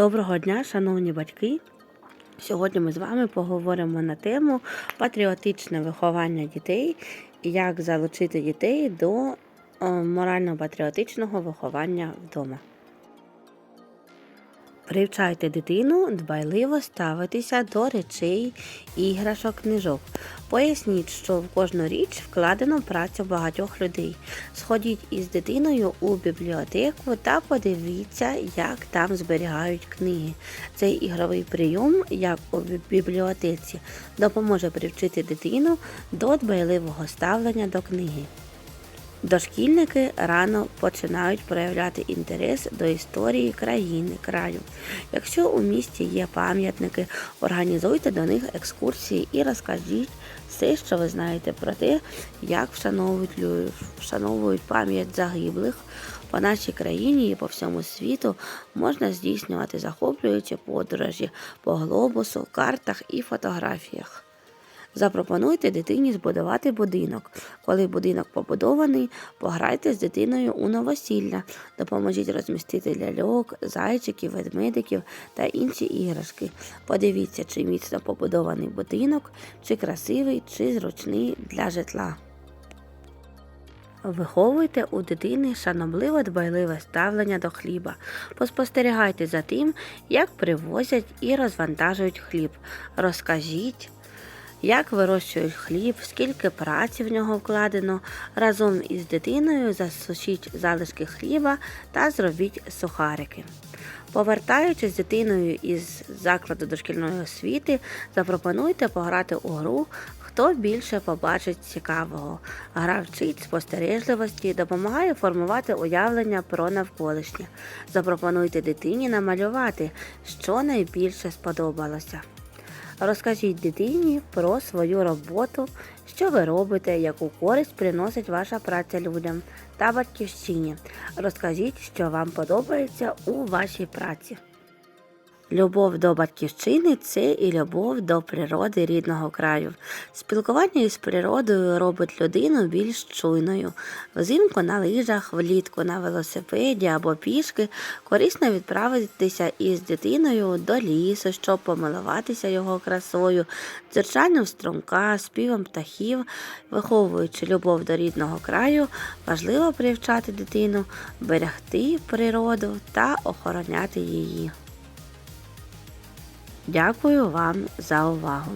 Доброго дня, шановні батьки. Сьогодні ми з вами поговоримо на тему патріотичне виховання дітей і як залучити дітей до е, морально-патріотичного виховання вдома. Привчайте дитину дбайливо ставитися до речей, іграшок, книжок. Поясніть, що в кожну річ вкладено працю багатьох людей. Сходіть із дитиною у бібліотеку та подивіться, як там зберігають книги. Цей ігровий прийом, як у бібліотеці, допоможе привчити дитину до дбайливого ставлення до книги. Дошкільники рано починають проявляти інтерес до історії країни, краю. Якщо у місті є пам'ятники, організуйте до них екскурсії і розкажіть все, що ви знаєте про те, як вшановують, вшановують пам'ять загиблих. По нашій країні і по всьому світу можна здійснювати захоплюючі подорожі по глобусу, картах і фотографіях. Запропонуйте дитині збудувати будинок. Коли будинок побудований, пограйте з дитиною у новосілля, допоможіть розмістити ляльок, зайчиків, ведмедиків та інші іграшки. Подивіться, чи міцно побудований будинок, чи красивий, чи зручний для житла. Виховуйте у дитини шанобливо дбайливе ставлення до хліба. Поспостерігайте за тим, як привозять і розвантажують хліб. Розкажіть, як вирощують хліб, скільки праці в нього вкладено. Разом із дитиною засушіть залишки хліба та зробіть сухарики. Повертаючись з дитиною із закладу дошкільної освіти, запропонуйте пограти у гру, хто більше побачить цікавого. Гра вчить спостережливості, допомагає формувати уявлення про навколишнє. Запропонуйте дитині намалювати, що найбільше сподобалося. Розкажіть дитині про свою роботу, що ви робите, яку користь приносить ваша праця людям та батьківщині. Розкажіть, що вам подобається у вашій праці. Любов до батьківщини це і любов до природи рідного краю. Спілкування із природою робить людину більш чуйною. Взимку на лижах, влітку на велосипеді або пішки корисно відправитися із дитиною до лісу, щоб помилуватися його красою, дзерчанням струмка, співом птахів, виховуючи любов до рідного краю, важливо привчати дитину, берегти природу та охороняти її. Дякую вам за увагу!